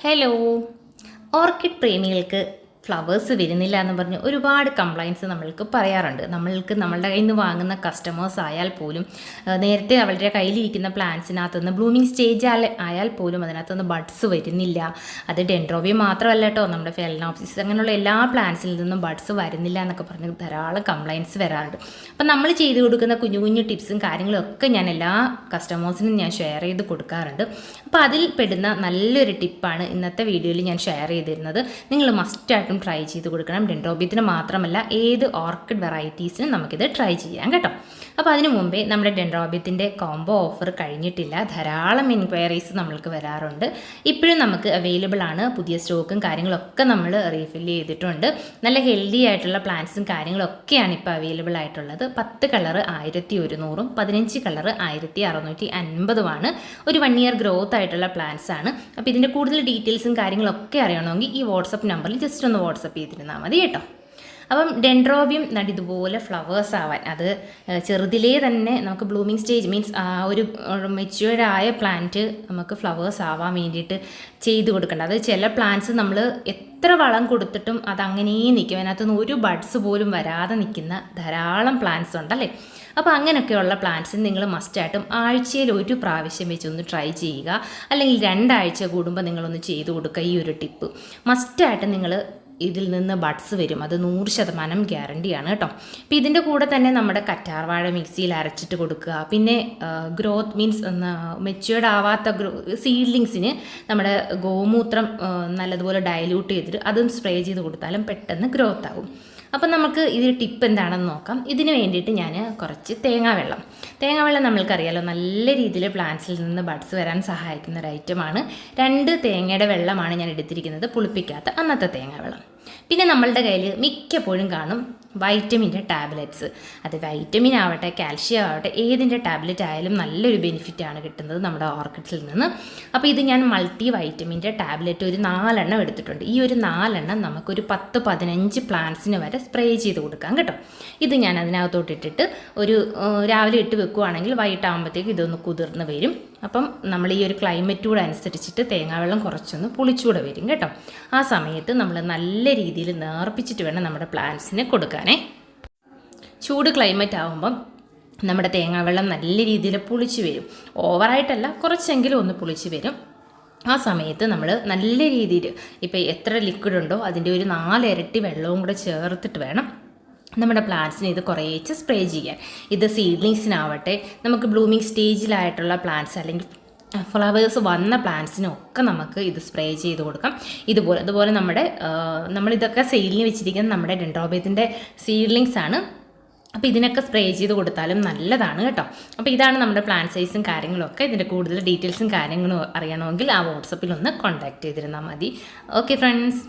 Hello orchid പ്രേമികൾക്ക് flowers വരുന്നില്ല എന്ന് പറഞ്ഞ് ഒരുപാട് കംപ്ലൈന്റ്സ് നമ്മൾക്ക് പറയാറുണ്ട്. നമ്മൾക്ക് നമ്മളുടെ കയ്യിൽ നിന്ന് വാങ്ങുന്ന കസ്റ്റമേഴ്സ് ആയാൽ പോലും നേരത്തെ അവളുടെ കയ്യിലിരിക്കുന്ന പ്ലാന്റ്സിനകത്ത് നിന്ന് ബ്ലൂമിങ് സ്റ്റേജ് ആയാൽ പോലും അതിനകത്ത് നിന്ന് ബഡ്സ് വരുന്നില്ല. അത് ഡെൻഡ്രോബിയം മാത്രമല്ല കേട്ടോ നമ്മുടെ ഫെലനോപ്സിസ് അങ്ങനെയുള്ള എല്ലാ പ്ലാന്റ്സിൽ നിന്നും ബഡ്സ് വരുന്നില്ല എന്നൊക്കെ പറഞ്ഞ് ധാരാളം കംപ്ലൈന്റ്സ് വരാറുണ്ട്. അപ്പം നമ്മൾ ചെയ്ത് കൊടുക്കുന്ന കുഞ്ഞു കുഞ്ഞു ടിപ്സും കാര്യങ്ങളും ഒക്കെ ഞാൻ എല്ലാ കസ്റ്റമേഴ്സിനും ഞാൻ ഷെയർ ചെയ്ത് കൊടുക്കാറുണ്ട്. അപ്പോൾ അതിൽ പെടുന്ന നല്ലൊരു ടിപ്പാണ് ഇന്നത്തെ വീഡിയോയിൽ ഞാൻ ഷെയർ ചെയ്തിരുന്നത്. നിങ്ങൾ മസ്റ്റായിട്ടും ട്രൈ ചെയ്ത് കൊടുക്കണം ഡെൻഡ്രോബിയത്തിന് മാത്രമല്ല ഏത് ഓർക്കിഡ് വെറൈറ്റീസിനും നമുക്കിത് ട്രൈ ചെയ്യാം കേട്ടോ. അപ്പോൾ അതിനു മുമ്പേ നമ്മുടെ ഡെൻഡ്രോബിയത്തിന്റെ കോംബോ ഓഫർ കഴിഞ്ഞിട്ടില്ല. ധാരാളം എൻക്വയറീസ് നമ്മൾക്ക് വരാറുണ്ട്. ഇപ്പോഴും നമുക്ക് അവൈലബിൾ ആണ്. പുതിയ സ്റ്റോക്കും കാര്യങ്ങളൊക്കെ നമ്മൾ റീഫിൽ ചെയ്തിട്ടുണ്ട്. നല്ല ഹെൽത്തി ആയിട്ടുള്ള പ്ലാന്റ്സും കാര്യങ്ങളൊക്കെയാണ് ഇപ്പോൾ അവൈലബിൾ ആയിട്ടുള്ളത്. പത്ത് കളർ ആയിരത്തി ഒരുന്നൂറും പതിനഞ്ച് കളർ ആയിരത്തി അറുന്നൂറ്റി അൻപതുമാണ് ഒരു വൺ ഇയർ ഗ്രോത്ത് ആയിട്ടുള്ള പ്ലാന്റ്സ് ആണ്. അപ്പോൾ ഇതിന്റെ കൂടുതൽ ഡീറ്റെയിൽസും കാര്യങ്ങളൊക്കെ അറിയണമെങ്കിൽ ഈ വാട്സപ്പ് നമ്പറിൽ ജസ്റ്റ് ഒന്ന് വാട്സപ്പ് ചെയ്തിരുന്നാൽ മതി കേട്ടോ. അപ്പം ഡെൻഡ്രോബിയം നടി ഇതുപോലെ ഫ്ലവേഴ്സ് ആവാൻ. അത് ചെറുതിലേ തന്നെ നമുക്ക് ബ്ലൂമിങ് സ്റ്റേജ് മീൻസ് ആ ഒരു മെച്യൂർഡായ പ്ലാന്റ് നമുക്ക് ഫ്ലവേഴ്സ് ആവാൻ വേണ്ടിയിട്ട് ചെയ്ത് കൊടുക്കേണ്ട. അത് ചില പ്ലാന്റ്സ് നമ്മൾ എത്ര വളം കൊടുത്തിട്ടും അത് അങ്ങനെ നിൽക്കും അതിനകത്തുനിന്ന് ഒരു ബഡ്സ് പോലും വരാതെ നിൽക്കുന്ന ധാരാളം പ്ലാന്റ്സ് ഉണ്ടല്ലേ? അപ്പോൾ അങ്ങനെയൊക്കെയുള്ള പ്ലാന്റ്സ് നിങ്ങൾ മസ്റ്റായിട്ടും ആഴ്ചയിൽ ഒരു പ്രാവശ്യം വെച്ച് ഒന്ന് ട്രൈ ചെയ്യുക. അല്ലെങ്കിൽ രണ്ടാഴ്ച കൂടുമ്പോൾ നിങ്ങളൊന്ന് ചെയ്ത് കൊടുക്കുക ഈ ഒരു ടിപ്പ് മസ്റ്റായിട്ട് നിങ്ങൾ ഇതിൽ നിന്ന് ബഡ്സ് വരും. അത് നൂറ് ശതമാനം ഗ്യാരണ്ടിയാണ് കേട്ടോ. അപ്പം ഇതിന്റെ കൂടെ തന്നെ നമ്മുടെ കറ്റാർവാഴ മിക്സിയിൽ അരച്ചിട്ട് കൊടുക്കുക. പിന്നെ ഗ്രോത്ത് മീൻസ് മെച്യൂർഡ് ആവാത്ത ഗ്രോ സീഡ്ലിങ്സിന് നമ്മുടെ ഗോമൂത്രം നല്ലതുപോലെ ഡയല്യൂട്ട് ചെയ്തിട്ട് അതും സ്പ്രേ ചെയ്ത് കൊടുത്താലും പെട്ടെന്ന് ഗ്രോത്ത് ആകും അപ്പം നമുക്ക് ഇതിൽ ടിപ്പ് എന്താണെന്ന് നോക്കാം. ഇതിന് വേണ്ടിയിട്ട് ഞാൻ കുറച്ച് തേങ്ങാവെള്ളം തേങ്ങാവെള്ളം നമ്മൾക്കറിയാലോ നല്ല രീതിയിൽ പ്ലാന്റ്സിൽ നിന്ന് ബഡ്സ് വരാൻ സഹായിക്കുന്ന ഒരു ഐറ്റമാണ് രണ്ട് തേങ്ങയുടെ വെള്ളമാണ് ഞാൻ എടുത്തിരിക്കുന്നത് പുളിപ്പിക്കാത്ത അന്നത്തെ തേങ്ങാവെള്ളം പിന്നെ നമ്മളുടെ കയ്യിൽ മിക്കപ്പോഴും കാണും വൈറ്റമിന്റെ ടാബ്ലറ്റ്സ് അത് വൈറ്റമിൻ ആവട്ടെ കാൽഷ്യം ആവട്ടെ ഏതിന്റെ ടാബ്ലറ്റ് ആയാലും നല്ലൊരു ബെനിഫിറ്റാണ് കിട്ടുന്നത് നമ്മുടെ ഓർക്കിഡ്സിൽ നിന്ന്. അപ്പോൾ ഇത് ഞാൻ മൾട്ടി വൈറ്റമിന്റെ ടാബ്ലറ്റ് ഒരു നാലെണ്ണം എടുത്തിട്ടുണ്ട്. ഈ ഒരു നാലെണ്ണം നമുക്കൊരു പത്ത് പതിനഞ്ച് പ്ലാന്റ്സിന് വരെ സ്പ്രേ ചെയ്ത് കൊടുക്കാം കേട്ടോ. ഇത് ഞാൻ അതിനകത്തോട്ട് ഇട്ടിട്ട് ഒരു രാവിലെ ഇട്ട് വെക്കുവാണെങ്കിൽ വൈകിട്ടാകുമ്പോഴത്തേക്ക് ഇതൊന്ന് കുതിർന്ന് വരും. അപ്പം നമ്മൾ ഈ ഒരു ക്ലൈമറ്റ് കൂടെ അനുസരിച്ചിട്ട് തേങ്ങാവെള്ളം കുറച്ചൊന്ന് പുളിച്ചൂടെ വരും കേട്ടോ. ആ സമയത്ത് നമ്മൾ നല്ല രീതിയിൽ നേർപ്പിച്ചിട്ട് വേണം നമ്മുടെ പ്ലാന്റ്സിന് കൊടുക്കാനേ. ചൂട് ക്ലൈമറ്റ് ആകുമ്പം നമ്മുടെ തേങ്ങാവെള്ളം നല്ല രീതിയിൽ പുളിച്ച് വരും. ഓവറായിട്ടല്ല കുറച്ചെങ്കിലും ഒന്ന് പുളിച്ച് വരും. ആ സമയത്ത് നമ്മൾ നല്ല രീതിയിൽ ഇപ്പോൾ എത്ര ലിക്വിഡ് ഉണ്ടോ അതിന്റെ ഒരു നാലിരട്ടി വെള്ളവും കൂടെ ചേർത്തിട്ട് വേണം നമ്മുടെ പ്ലാന്റ്സിന് ഇത് കുറേച്ച് സ്പ്രേ ചെയ്യാം ഇത് സീഡ്ലിങ്സിനാവട്ടെ നമുക്ക് ബ്ലൂമിങ് സ്റ്റേജിലായിട്ടുള്ള പ്ലാന്റ്സ് അല്ലെങ്കിൽ ഫ്ലവേഴ്സ് വന്ന പ്ലാന്റ്സിനൊക്കെ നമുക്ക് ഇത് സ്പ്രേ ചെയ്ത് കൊടുക്കാം. ഇതുപോലെ അതുപോലെ നമ്മുടെ നമ്മളിതൊക്കെ സെയിലിന് വെച്ചിരിക്കുന്ന നമ്മുടെ ഡെൻഡ്രോബിയത്തിന്റെ സീഡ്ലിങ്സ് ആണ്. അപ്പോൾ ഇതിനൊക്കെ സ്പ്രേ ചെയ്ത് കൊടുത്താലും നല്ലതാണ് കേട്ടോ. അപ്പോൾ ഇതാണ് നമ്മുടെ പ്ലാൻ സൈസും കാര്യങ്ങളൊക്കെ. ഇതിന്റെ കൂടുതൽ ഡീറ്റെയിൽസും കാര്യങ്ങളും അറിയണമെങ്കിൽ ആ വാട്സപ്പിൽ ഒന്ന് ചെയ്തിരുന്നാൽ മതി. Okay friends